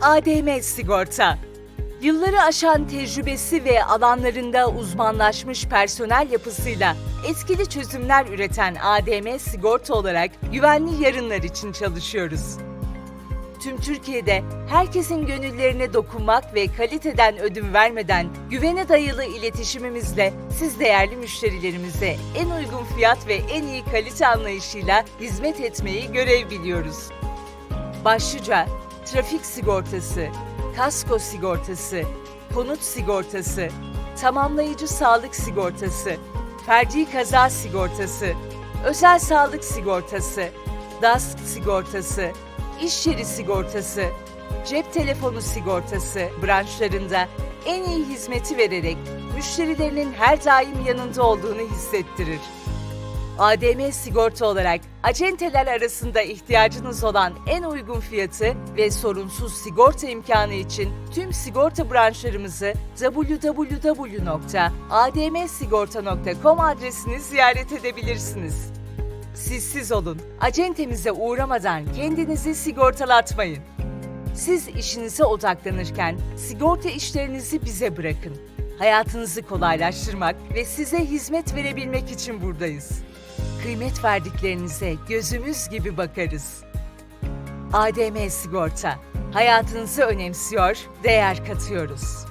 ADM Sigorta. Yılları aşan tecrübesi ve alanlarında uzmanlaşmış personel yapısıyla etkili çözümler üreten ADM Sigorta olarak güvenli yarınlar için çalışıyoruz. Tüm Türkiye'de herkesin gönüllerine dokunmak ve kaliteden ödün vermeden güvene dayalı iletişimimizle siz değerli müşterilerimize en uygun fiyat ve en iyi kalite anlayışıyla hizmet etmeyi görev biliyoruz. Başlıca trafik sigortası, kasko sigortası, konut sigortası, tamamlayıcı sağlık sigortası, ferdi kaza sigortası, özel sağlık sigortası, DASK sigortası, iş yeri sigortası, cep telefonu sigortası branşlarında en iyi hizmeti vererek müşterilerinin her daim yanında olduğunu hissettirir. ADM sigorta olarak acenteler arasında ihtiyacınız olan en uygun fiyatı ve sorunsuz sigorta imkanı için tüm sigorta branşlarımızı www.admsigorta.com adresini ziyaret edebilirsiniz. Sizsiz olun. Acentemize uğramadan kendinizi sigortalatmayın. Siz işinize odaklanırken sigorta işlerinizi bize bırakın. Hayatınızı kolaylaştırmak ve size hizmet verebilmek için buradayız. Kıymet verdiklerinize gözümüz gibi bakarız. ADM Sigorta. Hayatınızı önemsiyor, değer katıyoruz.